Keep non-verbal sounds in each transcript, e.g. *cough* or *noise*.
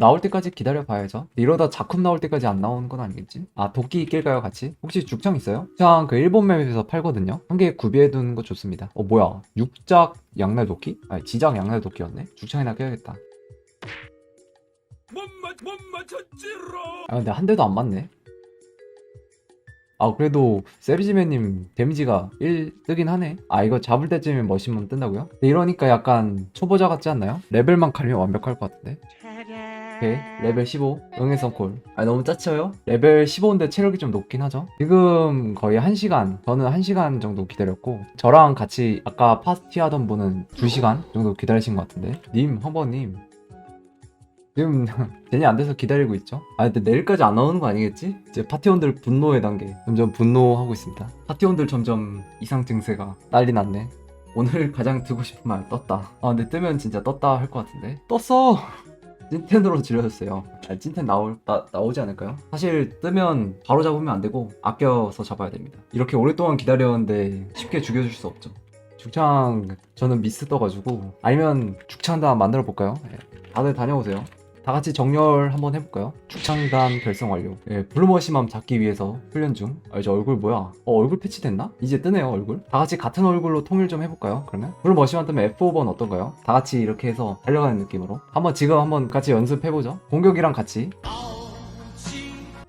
나올 때까지 기다려 봐야죠. 이러다 작품 나올 때까지 안 나오는 건 아니겠지? 아 도끼 낄까요 같이? 혹시 죽창 있어요? 죽창 그 일본 맵에서 팔거든요. 한 개 구비해 두는 거 좋습니다. 어 뭐야? 육작 양날 도끼? 아니 지작 양날 도끼였네. 죽창이나 껴야겠다. 못, 맞, 못 맞췄지롱 아 근데 한 대도 안 맞네. 아 그래도 세비지맨님 데미지가 1 뜨긴 하네. 아 이거 잡을 때쯤에 머신만 뜬다고요? 근데 이러니까 약간 초보자 같지 않나요? 레벨만 가리면 완벽할 것 같은데. 오케이 레벨 15 응애성 콜. 아 너무 짜쳐요? 레벨 15인데 체력이 좀 높긴 하죠. 지금 거의 1시간 저는 1시간 정도 기다렸고 저랑 같이 아까 파티 하던 분은 2시간 정도 기다리신 것 같은데. 님 허버님 지금 *laughs* 제니 안 돼서 기다리고 있죠. 아 근데 내일까지 안 나오는 거 아니겠지? 이제 파티원들 분노의 단계 점점 분노하고 있습니다. 파티원들 점점 이상 증세가 난리 났네. 오늘 가장 듣고 싶은 말 떴다. 아 근데 뜨면 진짜 떴다 할 것 같은데. 떴어. 찐텐으로 질러줬어요. 아, 찐텐 나올 나, 나오지 않을까요? 사실 뜨면 바로 잡으면 안 되고 아껴서 잡아야 됩니다. 이렇게 오랫동안 기다렸는데 쉽게 죽여줄 수 없죠. 죽창 저는 미스 떠가지고 아니면 죽창단 만들어 볼까요? 예, 다들 다녀오세요. 다 같이 정렬 한번 해볼까요? 죽창단 결성 완료. 예, 블루머시맘 잡기 위해서 훈련 중. 아, 이제 얼굴 뭐야? 어, 얼굴 패치 됐나? 이제 뜨네요, 얼굴. 다 같이 같은 얼굴로 통일 좀 해볼까요? 그러면? 블루머시맘 뜨면 F5번 어떤가요? 다 같이 이렇게 해서 달려가는 느낌으로. 한번 지금 한번 같이 연습해보죠. 공격이랑 같이.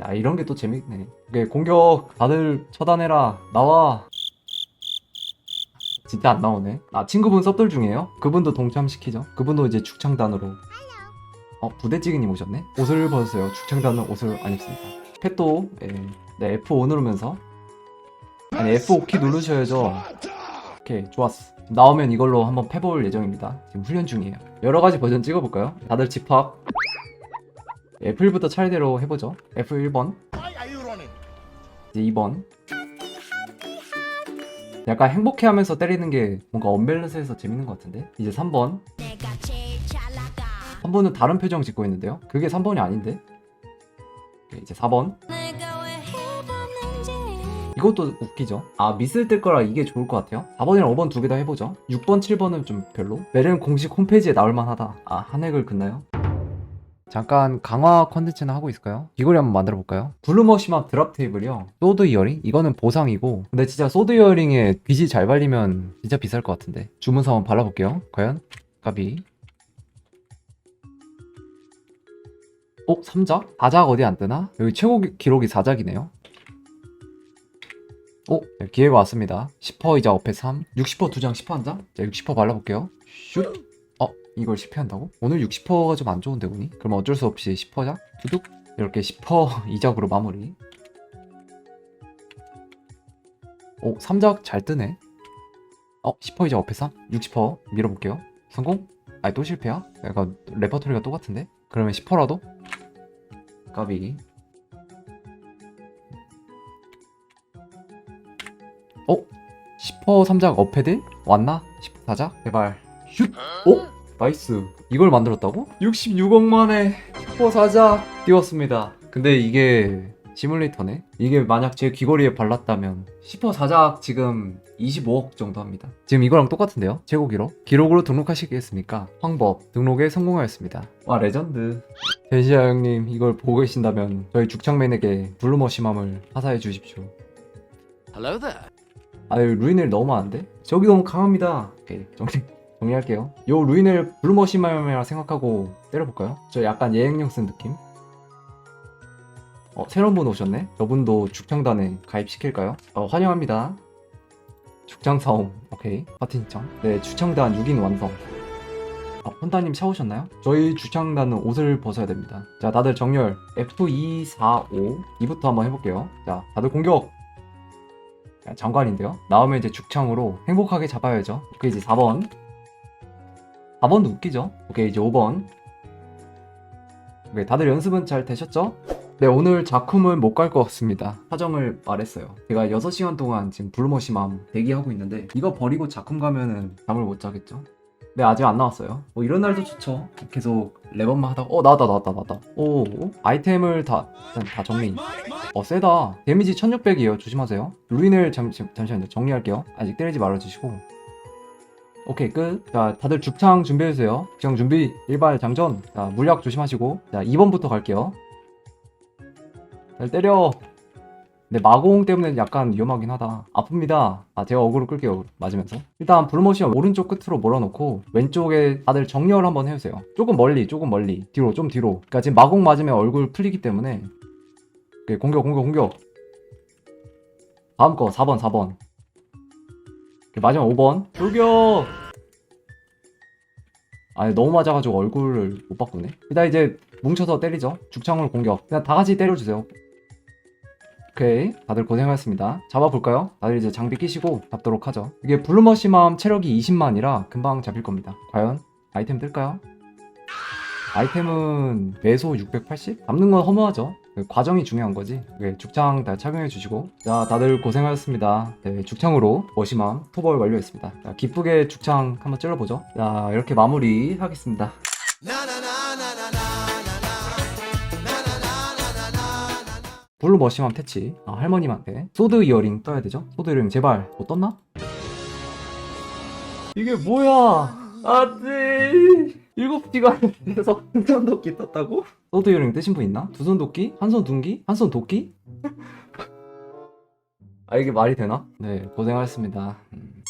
야, 이런 게 또 재밌네. 오케이, 공격. 다들 처단해라. 나와. 진짜 안 나오네. 아, 친구분 섭들 중이에요? 그분도 동참시키죠. 그분도 이제 축창단으로. 어, 부대찌개님 오셨네? 옷을 벗으세요. 축창단은 옷을 안 입습니다. 펫도, 예. 네, F5 누르면서. 아니, F5 키 누르셔야죠. 오케이, 좋았어. 나오면 이걸로 한번 패볼 예정입니다. 지금 훈련 중이에요. 여러 가지 버전 찍어볼까요? 다들 집합. F1부터 차례대로 해보죠. F1번. 이제 2번. 약간 행복해 하면서 때리는 게 뭔가 언밸런스해서 재밌는 것 같은데? 이제 3번. 3번은 다른 표정 짓고 있는데요? 그게 3번이 아닌데? 오케이, 이제 4번. 이것도 웃기죠? 아, 미스 뜰 거라 이게 좋을 것 같아요. 4번이랑 5번 두 개 다 해보죠. 6번, 7번은 좀 별로? 메른 공식 홈페이지에 나올만 하다. 아, 한 획을 긋나요? 잠깐 강화 컨텐츠나 하고 있을까요? 귀걸이 한번 만들어 볼까요? 블루머시맘 드랍 테이블이요. 소드 이어링? 이거는 보상이고 근데 진짜 소드 이어링에 빗이 잘 발리면 진짜 비쌀 것 같은데 주문서 한번 발라볼게요. 과연? 까비 어? 3작? 4작 어디 안 뜨나? 여기 최고 기- 기록이 4작이네요. 어? 네, 기회가 왔습니다. 10%이자 어패 3. 60% 2장 10%한 장? 자, 60% 발라볼게요. 슛! 어? 이걸 10% 한다고? 오늘 60%가 좀 안 좋은데, 운이? 그럼 어쩔 수 없이 10%작? 두둑? 이렇게 10% *laughs* 이작으로 마무리. 오, 3작 잘 뜨네. 어? 10%이자 어패 3? 60% 밀어볼게요. 성공? 아니, 또 실패야? 약간 레퍼토리가 똑같은데? 그러면 10%라도? 까비. 어? 10% 3작 어패드? 왔나? 10% 4작? 제발. 슛! 어? 나이스. 이걸 만들었다고? 66억 만에 10% 4작 띄웠습니다. 근데 이게 시뮬레이터네? 이게 만약 제 귀걸이에 발랐다면 10% 4작 지금 25억 정도 합니다. 지금 이거랑 똑같은데요? 최고 기록? 기록으로 등록하시겠습니까? 황법 등록에 성공하였습니다. 와 레전드. 벤시아 형님 이걸 보고 계신다면 저희 죽창맨에게 블루머시맘을 하사해 주십시오. Hello there 아유 루인을 너무 많은데? 저기 너무 강합니다. 오케이 정리 정리할게요. 요 루인을 블루머시맘이라 생각하고 때려볼까요? 저 약간 예행력 쓴 느낌? 어 새로운 분 오셨네. 저분도 죽창단에 가입시킬까요? 어 환영합니다. 죽창 사움 오케이 파티 신청. 네 죽창단 6인 완성. 어, 혼다님 샤오셨나요? 저희 주창단은 옷을 벗어야 됩니다. 자, 다들 정렬 F245 2부터 한번 해볼게요. 자, 다들 공격! 자, 장관인데요. 나오면 이제 죽창으로 행복하게 잡아야죠. 오케이, 이제 4번. 4번도 웃기죠? 오케이, 이제 5번. 오케이, 다들 연습은 잘 되셨죠? 네, 오늘 작품은 못 갈 것 같습니다. 사정을 말했어요. 제가 6시간 동안 지금 블루머시맘 대기하고 있는데 이거 버리고 작품 가면은 잠을 못 자겠죠? 네, 아직 안 나왔어요. 뭐 이런 날도 좋죠. 계속 레번만 하다가 어, 나왔다, 나왔다, 나왔다. 오, 아이템을 다 일단 다 정리. 어, 세다. 데미지 1600이에요. 조심하세요. 루인을 잠, 잠, 잠시만요. 정리할게요. 아직 때리지 말아주시고. 오케이 끝. 자 다들 죽창 준비해주세요. 죽창 준비 일발 장전. 자 물약 조심하시고. 자 2번부터 갈게요. 잘 때려. 근데 마공 때문에 약간 위험하긴 하다. 아픕니다. 아 제가 어그로 끌게요. 맞으면서. 일단 불모션 오른쪽 끝으로 몰아놓고 왼쪽에 다들 정렬 한번 해주세요. 조금 멀리, 조금 멀리. 뒤로, 좀 뒤로. 그러니까 지금 마공 맞으면 얼굴 풀리기 때문에. 공격, 공격, 공격. 다음 거 4번, 4번. 마지막 5번. 돌격! 아니, 너무 맞아가지고 얼굴을 못 바꾸네. 일단 이제 뭉쳐서 때리죠. 죽창으로 공격. 그냥 다 같이 때려주세요. 오케이. 다들 고생하셨습니다. 잡아볼까요? 다들 이제 장비 끼시고 잡도록 하죠. 이게 블루머시맘 체력이 20만이라 금방 잡힐 겁니다. 과연 아이템 뜰까요? 아이템은 매소 680? 잡는 건 허무하죠. 그 과정이 중요한 거지. 네, 죽창 다 착용해 주시고. 자, 다들 고생하셨습니다. 네, 죽창으로 머시맘 토벌 완료했습니다. 자, 기쁘게 죽창 한번 찔러보죠. 자, 이렇게 마무리 하겠습니다. 블루 머시맘 퇴치. 아, 할머님한테. 소드 이어링 떠야 되죠? 소드 이어링 제발. 못 떴나? 이게 뭐야? 안 돼. 일곱 시간에서 *laughs* 한손 도끼 떴다고? 소드 이어링 뜨신 분 있나? 두 손 도끼? 한손 둔기? 한 손 도끼? *laughs* 아, 이게 말이 되나? 네, 고생하셨습니다. 음.